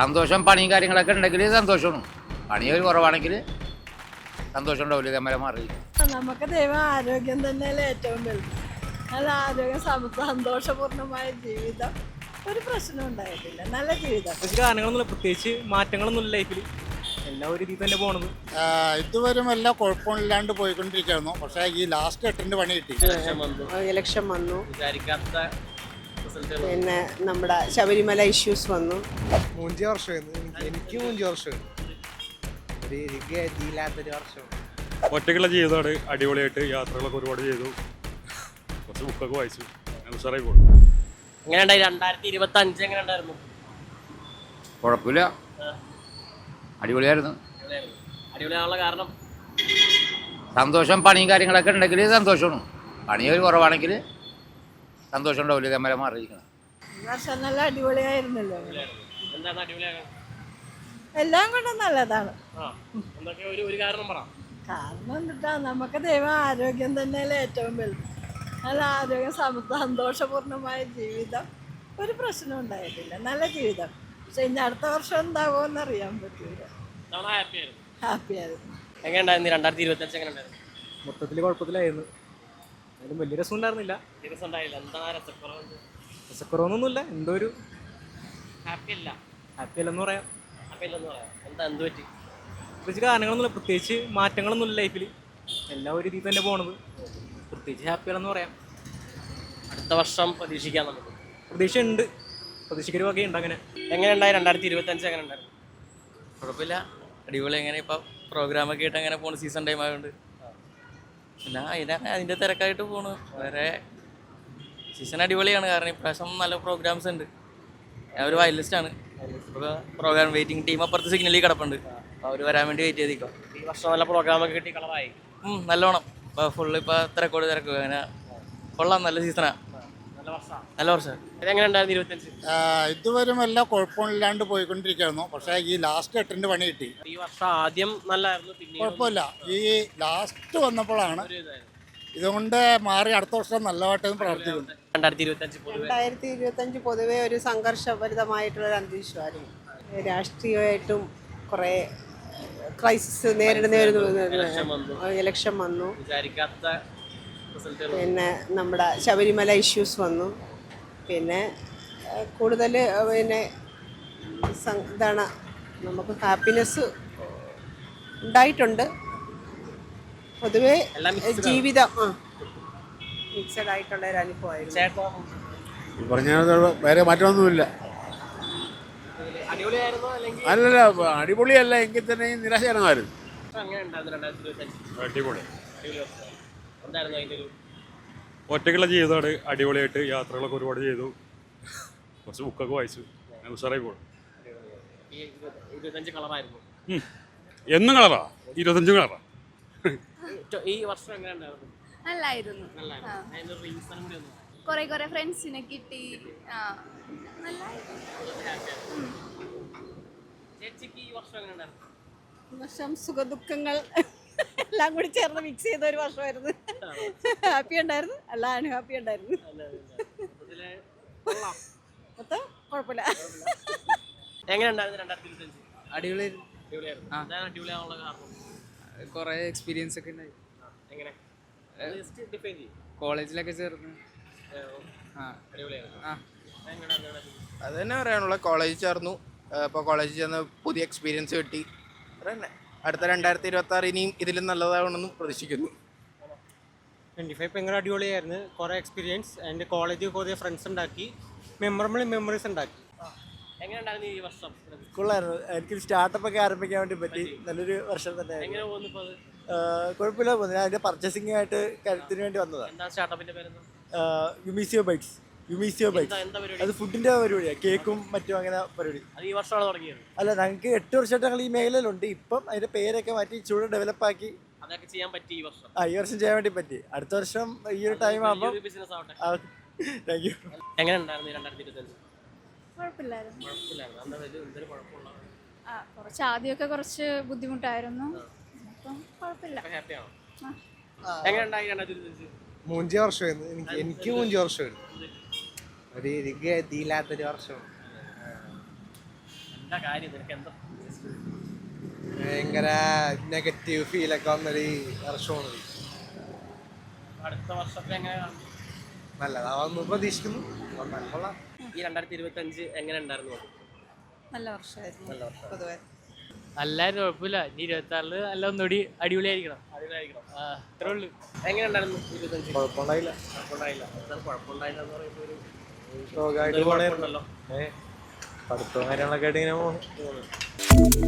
സന്തോഷം പണിയും കാര്യങ്ങളൊക്കെ ഉണ്ടെങ്കിൽ സന്തോഷമാണ്. പണി ഒരു കുറവാണെങ്കിൽ സന്തോഷം ഉണ്ടാവില്ല ഇതേമാരെ മാറി. നമുക്ക് ദൈവം ആരോഗ്യം തന്നെയല്ലേ ഏറ്റവും വലുത്. നല്ല ആരോഗ്യ സന്തോഷപൂർണമായ സന്തോഷപൂർണമായ ജീവിതം. ഒരു പ്രശ്നം ഉണ്ടായിട്ടില്ല. നല്ല ജീവിതം. പ്രത്യേകിച്ച് കാരണങ്ങളൊന്നുമില്ല പ്രത്യേകിച്ച് മാറ്റങ്ങളൊന്നുമില്ല ലൈഫിൽ എല്ലാം ഒരു രീതിയിൽ തന്നെ പോണത്. ഇതുവരെ എല്ലാം കുഴപ്പമില്ലാണ്ട് പോയിക്കൊണ്ടിരിക്കുന്നു പക്ഷേ ഈ ലാസ്റ്റ് എട്ടിന്റെ പണി കിട്ടി. ഇലക്ഷൻ വന്നു. പിന്നെ നമ്മുടെ ശബരിമല ഇഷ്യൂസ് വന്നു. മൂഞ്ചി വർഷമായിരുന്നു. എനിക്ക് മൂഞ്ചി വർഷമായിരുന്നു. എനിക്ക് വർഷം. ഒറ്റയ്ക്കുള്ള ജീവിതമാണ് അടിപൊളിയായിട്ട് യാത്രകളൊക്കെ ഒരുപാട് ചെയ്തു. കുറച്ച് ബുക്കൊക്കെ വായിച്ചു. ഉഷാറായി പോകും എങ്ങനെ ഉണ്ടായി രണ്ടായിരത്തി ഇരുപത്തി അഞ്ച് എങ്ങനെ ഉണ്ടായിരുന്നു കുഴപ്പമില്ല. അടിപൊളിയായിരുന്നു. അടിപൊളിയാണുള്ള കാരണം? സന്തോഷം പണിയും കാര്യങ്ങളൊക്കെ ഉണ്ടെങ്കിൽ സന്തോഷമാണ്. പണി ഒരു കുറവാണെങ്കിൽ സന്തോഷം ഉണ്ടാവില്ല ഇതേമരെ മാറിയിരിക്കണം വർഷം നല്ല അടിപൊളിയായിരുന്നല്ലോ. എന്താണ് അടിപൊളിയാകാൻ? എല്ലാം കൊണ്ടും നല്ലതാണ്. ആ എന്തൊക്കെ ഒരു ഒരു കാരണം എന്താ നമുക്ക് ദൈവം ആരോഗ്യം തന്നെയല്ലേ ഏറ്റവും വലുത്. നല്ല ആരോഗ്യം സന്തോഷപൂർണമായ സന്തോഷപൂർണമായ ജീവിതം. ഒരു പ്രശ്നം ഉണ്ടായിട്ടില്ല. നല്ല ജീവിതം. പക്ഷെ ഇനി അടുത്ത വർഷം എന്താകുമോ എന്നറിയാൻ പറ്റൂല. ഹാപ്പിയായിരുന്നു ഹാപ്പി ആയിരുന്നു. ഹാപ്പി ആയിരുന്നു. എങ്ങനെ ഉണ്ടായിരുന്നു രണ്ടായിരത്തി ഇരുപത്തി അഞ്ച് എങ്ങനെ ഉണ്ടായിരുന്നു മൊത്തത്തിൽ കുഴപ്പത്തിലായിരുന്നു. അതിലും വലിയ രസം ഉണ്ടായിരുന്നില്ല. രസം ഉണ്ടായില്ല. എന്താണ് ആ രസക്കുറവ്? രസക്കുറവൊന്നുമില്ല. എന്തോ ഒരു ഹാപ്പി അല്ല. ഹാപ്പി അല്ലെന്ന് പറയാം. ഹാപ്പി അല്ലെന്ന് പറയാം. എന്താ എന്ത് പറ്റി? പ്രത്യേകിച്ച് കാരണങ്ങളൊന്നുമില്ല. പ്രത്യേകിച്ച് മാറ്റങ്ങളൊന്നുമില്ല ലൈഫിൽ എല്ലാ ഒരു രീതിയിൽ തന്നെ പോണത്. പ്രത്യേകിച്ച് ഹാപ്പി അല്ലെന്ന് പറയാം. അടുത്ത വർഷം പ്രതീക്ഷിക്കാം നമുക്ക്. പ്രതീക്ഷ ഉണ്ട് പ്രതീക്ഷിക്കൊരു വകയുണ്ട് അങ്ങനെ. എങ്ങനെ ഉണ്ടായി? രണ്ടായിരത്തി ഇരുപത്തി അഞ്ച് എങ്ങനെ ഉണ്ടായിരുന്നു? കുഴപ്പമില്ല. അടിപൊളി. എങ്ങനെ ഇപ്പം പ്രോഗ്രാമൊക്കെ ആയിട്ട് അങ്ങനെ പോകുന്ന സീസൺ ടൈം ആയതുകൊണ്ട് പിന്നെ അതിനെ അതിന്റെ തിരക്കായിട്ട് പോണു. വേറെ സീസൺ അടിപൊളിയാണ്. കാരണം ഇപ്രാവശ്യം നല്ല പ്രോഗ്രാംസ് ഉണ്ട്. ഞാൻ ഒരു ആണ്. പ്രോഗ്രാം വെയിറ്റിംഗ് ടീം അപ്പുറത്ത് സിഗ്നലിൽ കിടപ്പുണ്ട്. അവർ വരാൻ വേണ്ടി വെയിറ്റ് ചെയ്തിരിക്കും ഈ വർഷം നല്ല പ്രോഗ്രാമൊക്കെ കിട്ടി കളറായി നല്ലോണം. ഇപ്പോൾ ഫുള്ള് ഇപ്പോൾ തിരക്കോട് തിരക്കുക അങ്ങനെ കൊള്ളാം നല്ല സീസണാണ് നല്ല വർഷം ഉണ്ടായിരുന്നു ഇരുപത്തഞ്ച് ഇതുവരെ എല്ലാം കുഴപ്പമില്ലാണ്ട് പോയിക്കൊണ്ടിരിക്കുന്നു പക്ഷേ ഈ ലാസ്റ്റ് എട്ടിന്റെ പണി കിട്ടി. ഈ വർഷം ആദ്യം നല്ലായിരുന്നു പിന്നെ കുഴപ്പമില്ല. ഈ ലാസ്റ്റ് വന്നപ്പോഴാണ് ഇതുകൊണ്ട് മാറി അടുത്ത വർഷം നല്ലതായിട്ട് പ്രാർത്ഥിക്കുന്നു രണ്ടായിരത്തി ഇരുപത്തി അഞ്ച് പൊതുവെ ഒരു സംഘർഷഭരിതമായിട്ടുള്ള ഒരു അന്തരീക്ഷമായിരുന്നു. രാഷ്ട്രീയമായിട്ടും കുറേ ക്രൈസിസ് നേരിടുന്ന ഒരു ഇലക്ഷൻ വന്നു. പിന്നെ നമ്മുടെ ശബരിമല ഇഷ്യൂസ് വന്നു. പിന്നെ കൂടുതൽ പിന്നെ ഇതാണ് നമുക്ക് ഹാപ്പിനെസ് ഉണ്ടായിട്ടുണ്ട്. പൊതുവെ. ജീവിതം ആ മിക്സഡ് ആയിട്ടുള്ള ഒരു അനുഭവമായിരുന്നു. പറഞ്ഞാൽ പറഞ്ഞ വേറെ മാറ്റമൊന്നുമില്ല. അല്ലല്ല അടിപൊളിയല്ല എങ്കിൽ തന്നെ നിരാശകരമായിരുന്നു അടിപൊളി. എന്തായിരുന്നു അതിന്റെ ഒരു ഒറ്റയ്ക്കുള്ള ജീവിതമാണ്. അടിപൊളിയായിട്ട് യാത്രകളൊക്കെ ഒരുപാട് ചെയ്തു. കുറച്ച് ബുക്കൊക്കെ വായിച്ചു. ഉഷാറായി പോകും ഈ ഇരുപത്തി- ഇരുപത്തഞ്ച് കളറായിരുന്നു. എന്നും കളറാ? ഇരുപത്തഞ്ച് കളറാ? ഈ വർഷം എങ്ങനെ ഉണ്ടായിരുന്നു? നല്ലായിരുന്നു. റീസൺ കൂടി ഒന്ന് പറ. കുറെ കുറെ ഫ്രണ്ട്സിനെ കിട്ടി. ആ. നല്ലായിരുന്നു. ചേച്ചിക്ക് ഈ വർഷം എങ്ങനെ ഉണ്ടായിരുന്നു? വർഷം സുഖദുഃഖങ്ങൾ എല്ലാം കൂടി ചേർന്ന് മിക്സ് ചെയ്ത ഒരു വർഷമായിരുന്നു. ഹാപ്പി ഉണ്ടായിരുന്നു. അല്ല അൺഹാപ്പി ഉണ്ടായിരുന്നു. മൊത്തം കുഴപ്പമില്ല. അടിപൊളിയായിരുന്നു. കുറേ എക്സ്പീരിയൻസ് ഒക്കെ ഉണ്ടായി. എങ്ങനെ? ജസ്റ്റ് ഡിഫൈൻ ചെയ്യും. കോളേജിലൊക്കെ ചേർന്ന്? അത് തന്നെ പറയാനുള്ള. കോളേജിൽ ചേർന്നു. ഇപ്പോൾ കോളേജിൽ ചെന്ന് പുതിയ എക്സ്പീരിയൻസ് കിട്ടി. അത് തന്നെ. അടുത്ത രണ്ടായിരത്തി ഇരുപത്തി ആറ് ഇനിയും ഇതിലും നല്ലതാവണമെന്ന് പ്രതീക്ഷിക്കുന്നു. ട്വന്റി ഫൈവ് ഭയങ്കര അടിപൊളിയായിരുന്നു. കുറേ എക്സ്പീരിയൻസ് എന്റെ കോളേജിൽ കുറേ ഫ്രണ്ട്സ് ഉണ്ടാക്കി. മെമ്മറബിൾ മെമ്മറീസ് ഉണ്ടാക്കി. എങ്ങനെ ഉണ്ടായിരുന്നു ഈ വർഷം? എനിക്ക് സ്റ്റാർട്ടപ്പ് ഒക്കെ ആരംഭിക്കാൻ വേണ്ടി പറ്റി. നല്ലൊരു വർഷം തന്നെ എങ്ങനെ പോകുന്നു ഇപ്പോൾ കുഴപ്പമില്ല പോകുന്നില്ല അതിന്റെ പർച്ചേസിംഗ് ആയിട്ട് കരുത്തിന് വേണ്ടി വന്നതാണ് എന്താ സ്റ്റാർട്ടപ്പിന്റെ പേരെന്താ? യുമീസിയോ ബൈക്സ് യുമീസിയോ ബൈക്സ് അത് ഫുഡിന്റെ പരിപാടിയാണ് കേക്കും മറ്റും അങ്ങനെ പരിപാടി. അത് ഈ വർഷമാണ് തുടങ്ങിയത്? അല്ല ഞങ്ങൾക്ക് എട്ട് വർഷമായിട്ട് ഞങ്ങൾ ഈ മേഖലയിലുണ്ട്. ഇപ്പം അതിന്റെ പേരൊക്കെ മാറ്റി ചൂട് ഡെവലപ്പ് ആക്കി അതൊക്കെ ചെയ്യാൻ പറ്റി ഈ വർഷം. ആ ഈ വർഷം ചെയ്യാൻ വേണ്ടി പറ്റി. അടുത്ത വർഷം ഈ ഒരു ടൈം ആകുമ്പോൾ ബിസിനസ് ആവട്ടെ. താങ്ക് യു എങ്ങനെ ഉണ്ടായിരുന്നു രണ്ടായിരത്തി ഇരുപത്തി അഞ്ച് കുഴപ്പമില്ലായിരുന്നു. കുഴപ്പമില്ലായിരുന്നു. എന്താ വലിയ എന്തൊരു കുഴപ്പമുള്ള ആ കുറച്ച് ആദ്യമൊക്കെ കുറച്ച് ബുദ്ധിമുട്ടായിരുന്നു. അപ്പം കുഴപ്പമില്ല. ഹാപ്പിയാണോ എങ്ങനെ ഉണ്ടായി രണ്ടായിരത്തി ഇരുപത്തി അഞ്ച് മൂഞ്ചി വർഷമായിരുന്നു. എനിക്ക് എനിക്ക് മൂഞ്ചി വർഷമായിരുന്നു. ഒരു എനിക്ക് എത്തിയില്ലാത്തൊരു വർഷം. എന്താ കാര്യം? നിനക്ക് എന്താ ഭയങ്കര നെഗറ്റീവ് ഫീലൊക്കെ വന്നൊരു വർഷമാണ്. അടുത്ത വർഷത്തിൽ എങ്ങനെ കാണും? നല്ലതാവുന്നു പ്രതീക്ഷിക്കുന്നു. കൊള്ളാം. ഈ രണ്ടായിരത്തി ഇരുപത്തി അഞ്ച് എങ്ങനെ ഉണ്ടായിരുന്നു? നല്ല വർഷമായിരുന്നു. പൊതുവെ. നല്ലായിരുന്നു കുഴപ്പമില്ല ഇനി ഇരുപത്തി ആറിൽ നല്ല ഒന്നുകൂടി അടിപൊളിയായിരിക്കണം. അടിപൊളിയായിരിക്കണം. അത്രേ ഉള്ളൂ. എങ്ങനെ ഉണ്ടായിരുന്നു ഇരുപത്തഞ്ച്? കുഴപ്പമുണ്ടായില്ല. കുഴപ്പമുണ്ടായില്ല. കുഴപ്പമുണ്ടായില്ല എന്ന് പറയുമ്പോൾ ഒരു പഠിത്തവും കാര്യങ്ങളൊക്കെ ആയിട്ട് ഇങ്ങനെ പോകുന്നു